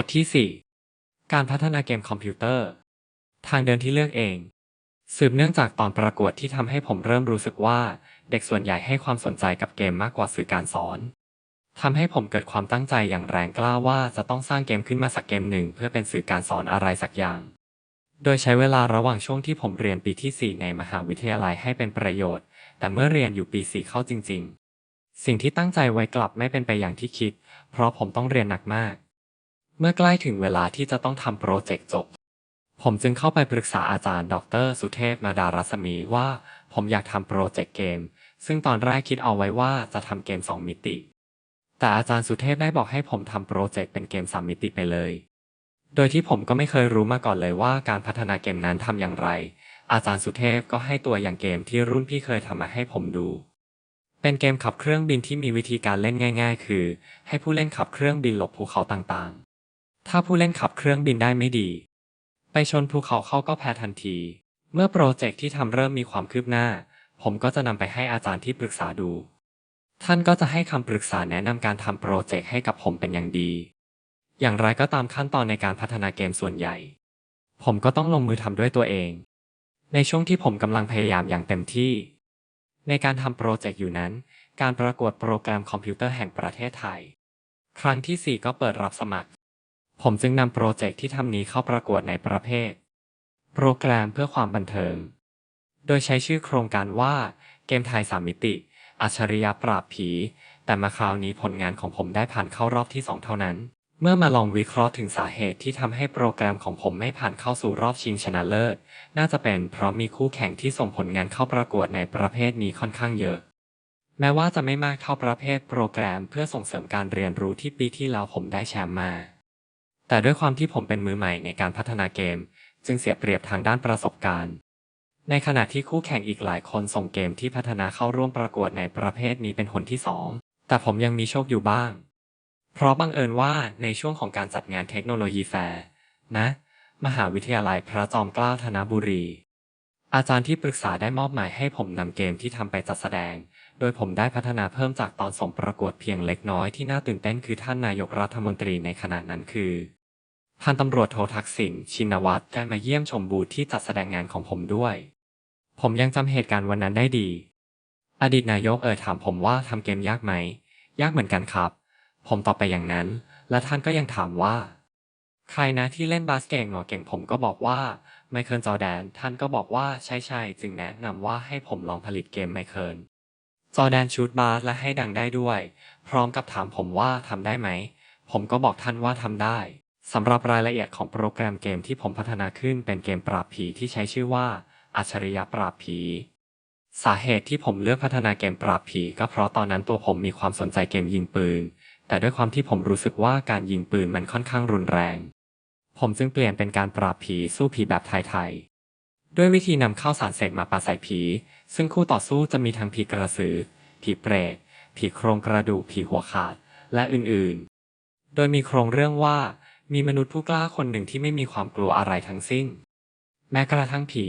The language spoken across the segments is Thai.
บทที่ 4 การพัฒนาเกมคอมพิวเตอร์ ทางเดินที่เลือกเอง สืบเนื่องจากตอนประกวดที่ทำให้ผมเริ่มรู้สึกว่า เด็กส่วนใหญ่ให้ความสนใจกับเกมมากกว่าสื่อการสอนทำให้ผมเกิดความตั้งใจอย่างแรงกล้าว่าจะต้องสร้างเกมขึ้นมาสักเกมหนึ่ง เพื่อเป็นสื่อการสอนอะไรสักอย่าง โดยใช้เวลาระหว่างช่วงที่ผมเรียนปีที่ 4 ในมหาวิทยาลัยให้เป็นประโยชน์ แต่เมื่อเรียนอยู่ปี 4 เข้าจริง ๆ สิ่งที่ตั้งใจไว้กลับไม่เป็นไปอย่างที่คิด เพราะผมต้องเรียนหนักมาก เมื่อใกล้ถึงเวลาที่จะต้องทำโปรเจกต์จบ ผมจึงเข้าไปปรึกษาอาจารย์ ดร สุเทพมาดารัศมีว่า ผมอยากทำโปรเจกต์เกม ซึ่งตอนแรกคิดเอาไว้ว่าจะทำเกม 2 มิติ แต่อาจารย์สุเทพได้บอกให้ผมทำโปรเจกต์เป็นเกม 3 มิติไปเลย โดยที่ผมก็ไม่เคยรู้มาก่อนเลยว่าการพัฒนาเกมนั้นทำอย่างไร อาจารย์สุเทพก็ให้ตัวอย่างเกมที่รุ่นพี่เคยทำมาให้ผมดูเป็นเกมขับเครื่องบินที่มีวิธีการเล่นง่าย ๆ คือ ให้ผู้เล่นขับเครื่องบินหลบภูเขาต่างๆ ถ้าผู้เล่นขับเครื่องบินได้ไม่ดี ไปชนภูเขาเข้าก็แพ้ทันที เมื่อโปรเจกต์ที่ทำเริ่มมีความคืบหน้า ผมก็จะนำไปให้อาจารย์ที่ปรึกษาดู ท่านก็จะให้คำปรึกษาแนะนำการทำโปรเจกต์ให้กับผมเป็นอย่างดี อย่างไรก็ตามขั้นตอนในการพัฒนาเกมส่วนใหญ่ ผมก็ต้องลงมือทำด้วยตัวเอง ในช่วงที่ผมกำลังพยายามอย่างเต็มที่ ในการทำโปรเจกต์อยู่นั้น การประกวดโปรแกรมคอมพิวเตอร์แห่งประเทศไทย ครั้งที่ 4 ก็เปิดรับสมัคร ผมจึงนำโปรเจกต์ที่ทำนี้เข้าประกวดในประเภท โปรแกรมเพื่อความบันเทิง โดยใช้ชื่อโครงการว่าเกมไทยสามมิติ อัจฉริยะปราบผี แต่มาคราวนี้ผลงานของผมได้ผ่านเข้ารอบที่2เท่านั้น เมื่อมาลองวิเคราะห์ถึงสาเหตุที่ทำให้โปรแกรมของผมไม่ผ่านเข้าสู่รอบชิงชนะเลิศ น่าจะเป็นเพราะมีคู่แข่งที่ส่งผลงานเข้าประกวดในประเภทนี้ค่อนข้างเยอะแม้ว่าจะไม่มากเท่าประเภทโปรแกรมเพื่อส่งเสริมการเรียนรู้ที่ปีที่แล้วผมได้แชมป์มา แต่ด้วยความที่ผมเป็นมือใหม่ในการพัฒนาเกม จึงเสียเปรียบทางด้านประสบการณ์ ในขณะที่คู่แข่งอีกหลายคนส่งเกมที่พัฒนาเข้าร่วมประกวดในประเภทนี้เป็นคนที่สองแต่ผมยังมีโชคอยู่บ้าง เพราะบังเอิญว่าในช่วงของการจัดงานเทคโนโลยีแฟร์นะ มหาวิทยาลัยพระจอมเกล้าธนบุรี อาจารย์ที่ปรึกษาได้มอบหมายให้ผมนำเกมที่ทำไปจัดแสดง โดยผมได้พัฒนาเพิ่มจากตอนส่งประกวดเพียงเล็กน้อยที่น่าตื่นเต้นคือท่านนายกรัฐมนตรีในขณะนั้นคือ พันตำรวจโททักษิณชินวัตรได้มาเยี่ยมชมบูธที่จัดแสดงงานของผมด้วย ผมยังจำเหตุการณ์วันนั้นได้ดี อดีตนายกเอ่ยถามผมว่าทำเกมยากไหม ยากเหมือนกันครับ ผมตอบไปอย่างนั้น และท่านก็ยังถามว่า ใครนะที่เล่นบาสเก่งหรอเก่งผมก็บอกว่าไมเคิลจอแดน ท่านก็บอกว่าใช่ใช่จึงแนะนำว่าให้ผมลองผลิตเกมไมเคิลจอแดนชูดบาสและให้ดังได้ด้วย พร้อมกับถามผมว่าทำได้ไหม ผมก็บอกท่านว่าทำได้ สำหรับรายละเอียดของโปรแกรมเกมที่ผมพัฒนาขึ้นเป็นเกมปราบผีที่ใช้ชื่อว่า อัจฉริยะปราบผี สาเหตุที่ผมเลือกพัฒนาเกมปราบผีก็เพราะตอนนั้นตัวผมมีความสนใจเกมยิงปืน แต่ด้วยความที่ผมรู้สึกว่าการยิงปืนมันค่อนข้างรุนแรง ผมจึงเปลี่ยนเป็นการปราบผีสู้ผีแบบไทยๆ ด้วยวิธีนำข้าวสารเสกมาปาใส่ผี ซึ่งคู่ต่อสู้จะมีทั้งผีกระสือ ผีเปรต ผีโครงกระดูก ผีหัวขาด และอื่นๆ โดยมีโครงเรื่องว่า มีมนุษย์ผู้กล้าคนหนึ่งที่ไม่มีความกลัวอะไรทั้งสิ้น แม้กระทั่งผี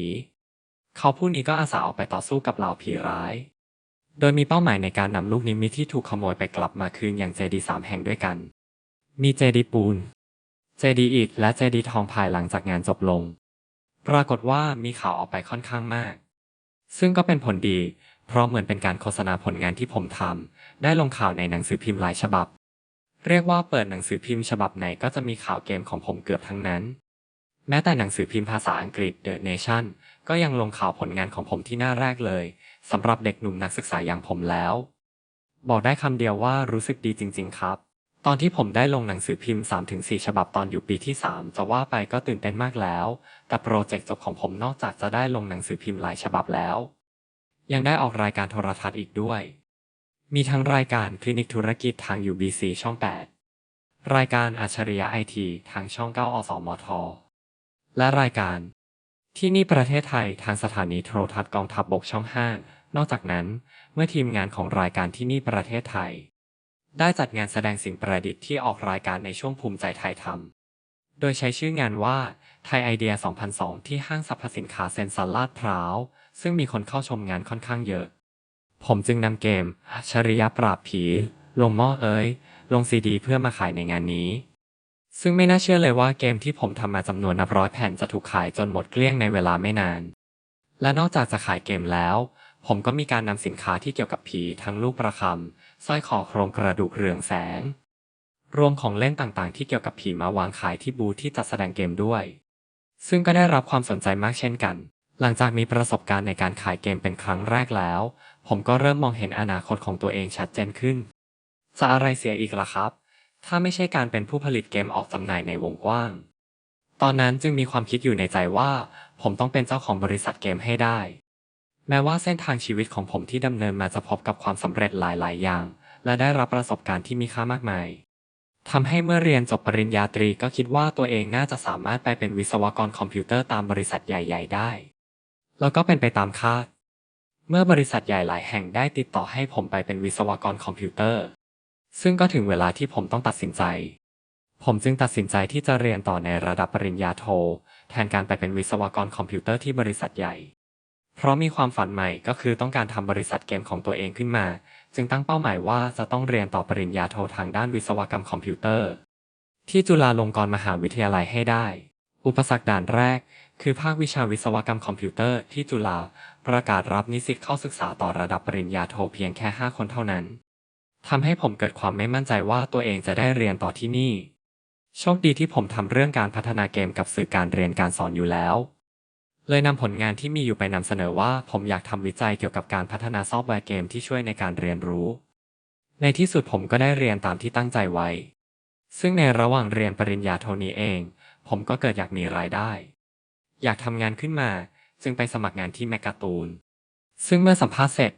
เขาผู้นี้ก็อาสาออกไปต่อสู้กับเหล่าผีร้าย โดยมีเป้าหมายในการนำลูกนิมิตที่ถูกขโมยไปกลับมาคืนอย่างเจดีสามแห่งด้วยกัน มีเจดีปูน เจดีอิฐและเจดีทองภายหลังจากงานจบลง ปรากฏว่ามีข่าวออกไปค่อนข้างมาก ซึ่งก็เป็นผลดี เพราะเหมือนเป็นการโฆษณาผลงานที่ผมทำได้ลงข่าวในหนังสือพิมพ์หลายฉบับ เรียกว่าเปิดหนังสือพิมพ์ฉบับไหนก็จะมีข่าวเกมของผมเกือบทั้งนั้น แม้แต่หนังสือพิมพ์ภาษาอังกฤษ The Nation ก็ยังลงข่าวผลงานของผมที่หน้าแรกเลยสำหรับเด็กหนุ่มนักศึกษาอย่างผมแล้ว บอกได้คำเดียวว่ารู้สึกดีจริง ๆ ครับ ตอนที่ผมได้ลงหนังสือพิมพ์ 3-4 ฉบับตอนอยู่ปีที่ 3 จะว่าไปก็ตื่นเต้นมากแล้ว แต่โปรเจกต์จบของผมนอกจากจะได้ลงหนังสือพิมพ์หลายฉบับแล้ว ยังได้ออกรายการโทรทัศน์อีกด้วย มีทั้งรายการคลินิกธุรกิจทาง UBC ช่อง 8 รายการอัจฉริยะไอทีทางช่อง 9 อสมท และรายการที่นี่ประเทศไทยทางสถานีโทรทัศน์กองทัพบบกช่อง 5 นอกจากนั้น เมื่อทีมงานของรายการที่นี่ประเทศไทย ได้จัดงานแสดงสิ่งประดิษฐ์ที่ออกรายการในช่วงภูมิใจไทยทำ โดยใช้ชื่องานว่าไทยไอเดีย 2002 ที่ห้างสรรพสินค้าเซนซันลาดพร้าว ซึ่งมีคนเข้าชมงานค่อนข้างเยอะ ผมจึงนำเกมอัจฉริยะปราบผี ลงหม้อเอ้ย ลงซีดีเพื่อมาขายในงานนี้ ซึ่งไม่น่าเชื่อเลยว่าเกมที่ผมทำมาจำนวนนับร้อยแผ่นจะถูกขายจนหมดเกลี้ยงในเวลาไม่นาน และนอกจากจะขายเกมแล้ว ผมก็มีการนำสินค้าที่เกี่ยวกับผีทั้งลูกประคำสร้อยคอโครงกระดูกเรืองแสง รวมของเล่นต่างๆ ที่เกี่ยวกับผีมาวางขายที่บูธที่จัดแสดงเกมด้วย ซึ่งก็ได้รับความสนใจมากเช่นกันหลังจากมีประสบการณ์ในการขายเกมเป็นครั้งแรกแล้ว ผมก็เริ่มมองเห็นอนาคตของตัวเองชัดเจนขึ้น จะอะไรเสียอีกล่ะครับ ถ้าไม่ใช่การเป็นผู้ผลิตเกมออกจำหน่ายในวงกว้าง ตอนนั้นจึงมีความคิดอยู่ในใจว่า ผมต้องเป็นเจ้าของบริษัทเกมให้ได้ แม้ว่าเส้นทางชีวิตของผมที่ดำเนินมาจะพบกับความสำเร็จหลาย ๆ อย่าง และได้รับประสบการณ์ที่มีค่ามากมายทำให้เมื่อเรียนจบปริญญาตรีก็คิดว่าตัวเองน่าจะสามารถไปเป็นวิศวกรคอมพิวเตอร์ตามบริษัทใหญ่ ๆ ได้ แล้วก็เป็นไปตามคาด เมื่อบริษัทใหญ่หลายแห่งได้ติดต่อให้ผมไปเป็นวิศวกรคอมพิวเตอร์ ซึ่งก็ถึงเวลาที่ผมต้องตัดสินใจ ผมจึงตัดสินใจที่จะเรียนต่อในระดับปริญญาโท แทนการไปเป็นวิศวกรคอมพิวเตอร์ที่บริษัทใหญ่ เพราะมีความฝันใหม่ก็คือต้องการทำบริษัทเกมของตัวเองขึ้นมา จึงตั้งเป้าหมายว่าจะต้องเรียนต่อปริญญาโททางด้านวิศวกรรมคอมพิวเตอร์ ที่จุฬาลงกรณ์มหาวิทยาลัยให้ได้ อุปสรรคด่านแรก คือภาควิชาวิศวกรรมคอมพิวเตอร์ที่จุฬาประกาศรับนิสิตเข้าศึกษาต่อระดับปริญญาโทเพียงแค่ 5 คนเท่านั้นทำให้ผมเกิดความไม่มั่นใจว่าตัวเองจะได้เรียนต่อที่นี่ โชคดีที่ผมทำเรื่องการพัฒนาเกมกับสื่อการเรียนการสอนอยู่แล้ว เลยนำผลงานที่มีอยู่ไปนำเสนอว่าผมอยากทำวิจัยเกี่ยวกับการพัฒนาซอฟต์แวร์เกมที่ช่วยในการเรียนรู้ ในที่สุดผมก็ได้เรียนตามที่ตั้งใจไว้ ซึ่งในระหว่างเรียนปริญญาโทนี้เอง ผมก็เกิดอยากมีรายได้ อยากทำงานขึ้นมา จึงไปสมัครงานที่แมกกาตูน ซึ่งเมื่อสัมภาษณ์เสร็จ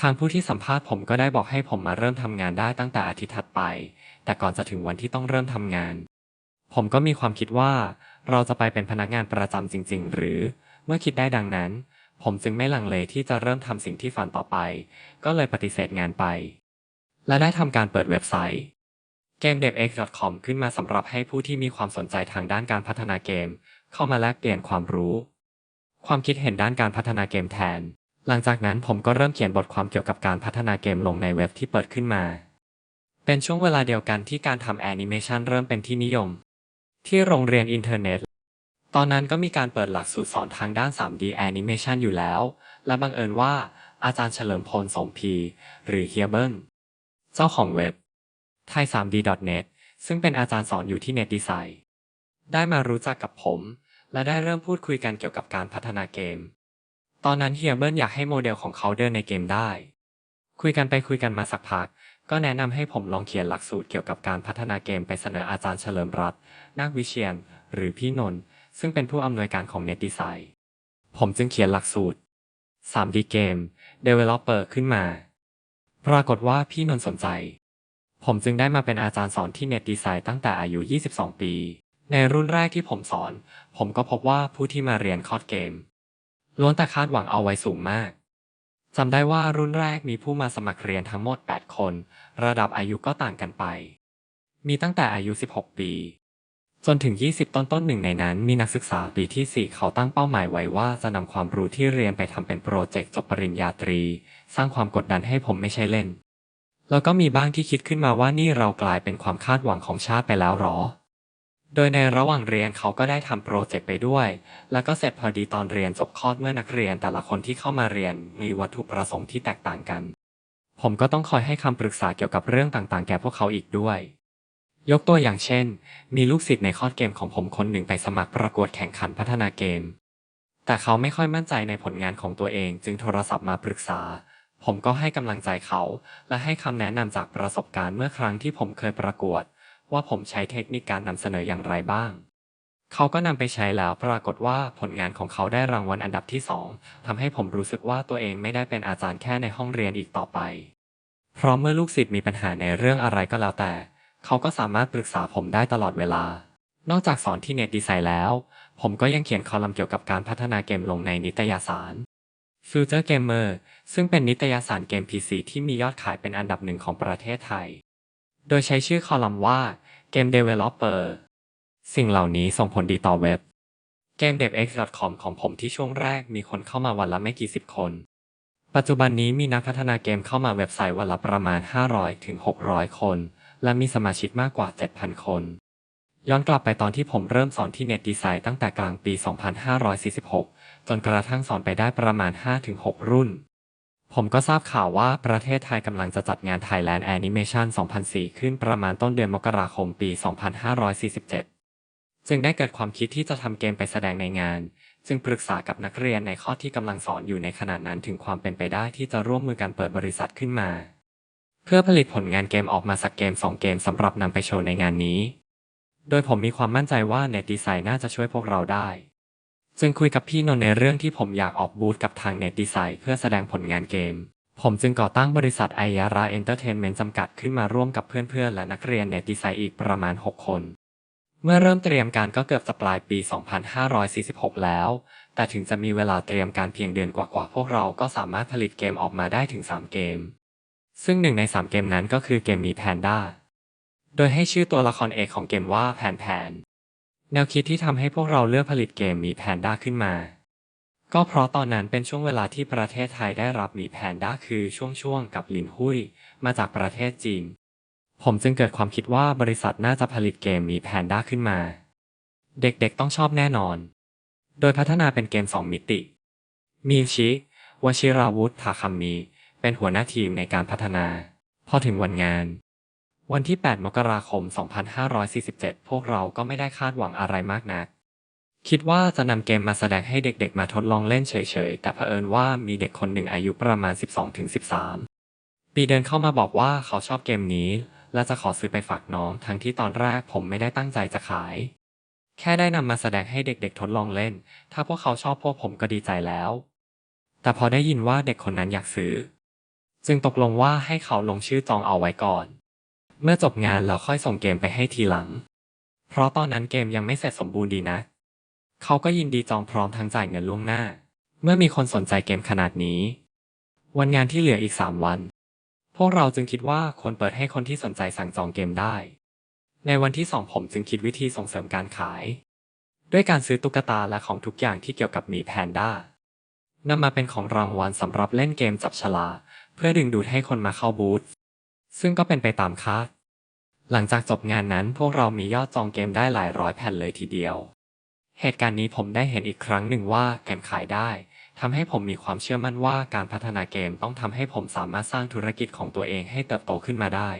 ทางผู้ที่สัมภาษณ์ผมก็ได้บอกให้ผมมาเริ่มทำงานได้ตั้งแต่อาทิตย์ถัดไป แต่ก่อนจะถึงวันที่ต้องเริ่มทำงาน ผมก็มีความคิดว่า เราจะไปเป็นพนักงานประจำจริง ๆ หรือ เมื่อคิดได้ดังนั้น ผมจึงไม่ลังเลที่จะเริ่มทำสิ่งที่ฝันต่อไป ก็เลยปฏิเสธงานไป และได้ทำการเปิดเว็บไซต์ GameDevX.com ขึ้นมาสำหรับให้ผู้ที่มีความสนใจทางด้านการพัฒนาเกม เข้ามาแลกเปลี่ยนความรู้ ความคิดเห็นด้านการพัฒนาเกมแทน หลังจากนั้นผมก็เริ่มเขียนบทความเกี่ยวกับการพัฒนาเกมลงในเว็บที่เปิดขึ้นมา เป็นช่วงเวลาเดียวกันที่การทำแอนิเมชันเริ่มเป็นที่นิยม ที่โรงเรียนอินเทอร์เน็ต ตอนนั้นก็มีการเปิดหลักสูตรสอนทางด้าน 3D Animation อยู่แล้ว และบังเอิญว่าอาจารย์เฉลิมพลสมพี หรือเฮียเบิลเจ้าของเว็บ thai3d.net ซึ่งเป็นอาจารย์สอนอยู่ที่ Net Design ได้มารู้จักกับผม และได้เริ่มพูดคุยกันเกี่ยวกับการพัฒนาเกม ตอนนั้นเฮียเบิลอยากให้โมเดลของเขาเดินในเกมได้ คุยกันไปคุยกันมาสักพัก ก็แนะนำให้ผมลองเขียนหลักสูตรเกี่ยวกับการพัฒนาเกมไปเสนออาจารย์เฉลิมรัตน์นาควิเชียน หรือพี่นนท์ซึ่งเป็นผู้อำนวยการของ Net Design ผมจึงเขียนหลักสูตร 3D Game Developer ขึ้นมา ปรากฏว่าพี่นนท์สนใจ ผมจึงได้มาเป็นอาจารย์สอนที่ Net Design ตั้งแต่อายุ 22 ปี ในรุ่นแรกที่ผมสอน ผมก็พบว่าผู้ที่มาเรียนคอร์สเกม ล้วนแต่คาดหวังเอาไว้สูงมากจำได้ว่ารุ่นแรกมีผู้มาสมัครเรียนทั้งหมด 8 คน ระดับอายุก็ต่างกันไป มีตั้งแต่อายุ 16 ปี จนถึง 20 ต้นต้นหนึ่งในนั้นมีนักศึกษาปีที่ 4 เขาตั้งเป้าหมายไว้ว่าจะนำความรู้ที่เรียนไปทำเป็นโปรเจกต์จบปริญญาตรี สร้างความกดดันให้ผมไม่ใช่เล่น แล้วก็มีบ้างที่คิดขึ้นมาว่านี่เรากลายเป็นความคาดหวังของชาติไปแล้วหรอ โดยในระหว่างเรียนเขาก็ได้ทำโปรเจกต์ไปด้วย แล้วก็เสร็จพอดีตอนเรียนจบคอร์สเมื่อนักเรียนแต่ละคนที่เข้ามาเรียนมีวัตถุประสงค์ที่แตกต่างกัน ผมก็ต้องคอยให้คำปรึกษาเกี่ยวกับเรื่องต่างๆ แก่พวกเขาอีกด้วย ยกตัวอย่างเช่น มีลูกศิษย์ในคอร์สเกมของผมคนหนึ่งไปสมัครประกวดแข่งขันพัฒนาเกม แต่เขาไม่ค่อยมั่นใจในผลงานของตัวเอง จึงโทรศัพท์มาปรึกษา ผมก็ให้กำลังใจเขา และให้คำแนะนำจากประสบการณ์เมื่อครั้งที่ผมเคยประกวด ว่าผมใช้เทคนิคการนำเสนออย่างไรบ้าง เขาก็นำไปใช้แล้วปรากฏว่าผลงานของเขาได้รางวัลอันดับที่สองทำให้ผมรู้สึกว่าตัวเองไม่ได้เป็นอาจารย์แค่ในห้องเรียนอีกต่อไป เพราะเมื่อลูกศิษย์มีปัญหาในเรื่องอะไรก็แล้วแต่ เขาก็สามารถปรึกษาผมได้ตลอดเวลา นอกจากสอนที่เน็ตดีไซน์แล้ว ผมก็ยังเขียนคอลัมน์เกี่ยวกับการพัฒนาเกมลงในนิตยสาร Future Gamer ซึ่งเป็นนิตยสารเกม PC ที่มียอดขายเป็นอันดับหนึ่งของประเทศไทย โดยใช้ชื่อคอลัมน์ว่า Game Developer สิ่งเหล่านี้ส่งผลดีต่อเว็บ GameDevX.com ของผมที่ช่วงแรกมีคนเข้ามาวันละไม่กี่สิบคน ปัจจุบันนี้มีนักพัฒนาเกมเข้ามาเว็บไซต์วันละประมาณ 500-600 คน และมีสมาชิกมากกว่า 7,000 คน ย้อนกลับไปตอนที่ผมเริ่มสอนที่เน็ตดีไซน์ตั้งแต่กลางปี 2546 จนกระทั่งสอนไปได้ประมาณ 5-6 รุ่น ผมก็ทราบข่าวว่าประเทศไทยกำลังจะจัดงาน Thailand Animation 2004 ขึ้นประมาณต้นเดือนมกราคมปี 2547 จึงได้เกิดความคิดที่จะทำเกมไปแสดงในงาน จึงปรึกษากับนักเรียนในข้อที่กำลังสอนอยู่ในขณะนั้นถึงความเป็นไปได้ที่จะร่วมมือกันเปิดบริษัทขึ้นมา เพื่อผลิตผลงานเกมออกมาสักเกม 2 เกมสำหรับนำไปโชว์ในงานนี้ โดยผมมีความมั่นใจว่าเน็ตดีไซน์น่าจะช่วยพวกเราได้ จึงคุยกับพี่นนท์ในเรื่องที่ผมอยากออกบูธกับทางเน็ตดีไซน์เพื่อแสดงผลงานเกม ผมจึงก่อตั้งบริษัทไอยาราเอนเตอร์เทนเมนต์จำกัดขึ้นมาร่วมกับเพื่อนๆ และนักเรียนเน็ตดีไซน์อีกประมาณ 6 คน เมื่อเริ่มเตรียมการก็เกือบจะปลายปี 2546 แล้ว แต่ถึงจะมีเวลาเตรียมการเพียงเดือนกว่าๆ พวกเราก็สามารถผลิตเกมออกมาได้ถึง 3 เกม ซึ่งหนึ่งใน 3 เกมนั้นก็คือเกมมีแพนด้า โดยให้ชื่อตัวละครเอกของเกมว่าแพนแพน แนวคิดที่ทำให้พวกเราเลือกผลิตเกมมีแพนด้าขึ้นมา ก็เพราะตอนนั้นเป็นช่วงเวลาที่ประเทศไทยได้รับหมีแพนด้าคือช่วงๆกับหลินหุยมาจากประเทศจีน ผมจึงเกิดความคิดว่าบริษัทน่าจะผลิตเกมมีแพนด้าขึ้นมา เด็กๆต้องชอบแน่นอน โดยพัฒนาเป็นเกม 2 มิติ มีชิวชิราวุธทาคัมมี เป็นหัวหน้าทีมในการพัฒนา พอถึงวันงาน วันที่ 8 มกราคม 2547 พวกเราก็ไม่ได้คาดหวังอะไรมากนัก คิดว่าจะนำเกมมาแสดงให้เด็กๆ มาทดลองเล่นเฉยๆ แต่เผอิญว่ามีเด็กคนหนึ่งอายุประมาณ 12-13 ปีเดินเข้ามาบอกว่าเขาชอบเกมนี้ และจะขอซื้อไปฝากน้อง ทั้งที่ตอนแรกผมไม่ได้ตั้งใจจะขาย แค่ได้นำมาแสดงให้เด็กๆ ทดลองเล่น ถ้าพวกเขาชอบพวกผมก็ดีใจแล้ว แต่พอได้ยินว่าเด็กคนนั้นอยากซื้อ จึงตกลงว่าให้เขาลงชื่อจองเอาไว้ก่อน เมื่อจบงานเราค่อยส่งเกมไปให้ทีหลัง เพราะตอนนั้นเกมยังไม่เสร็จสมบูรณ์ดีนะ เขาก็ยินดีจองพร้อมทั้งจ่ายเงินล่วงหน้า เมื่อมีคนสนใจเกมขนาดนี้ วันงานที่เหลืออีก3วัน พวกเราจึงคิดว่าควรเปิดให้คนที่สนใจสั่งจองเกมได้ ในวันที่2ผมจึงคิดวิธีส่งเสริมการขาย ด้วยการซื้อตุ๊กตาและของทุกอย่างที่เกี่ยวกับหมีแพนด้านำมาเป็นของรางวัลสำหรับเล่นเกมจับฉลากเพื่อดึงดูดให้คนมาเข้าบูธ ซึ่งก็เป็นไปตามคาดหลังจากจบงานนั้นพวกเรามียอดจองเกมได้หลายร้อยแผ่นเลยทีเดียว เหตุการณ์นี้ผมได้เห็นอีกครั้งหนึ่งว่าเกมขายได้ทำให้ผมมีความเชื่อมั่นว่าการพัฒนาเกมต้องทำให้ผมสามารถสร้างธุรกิจของตัวเองให้เติบโตขึ้นมาได้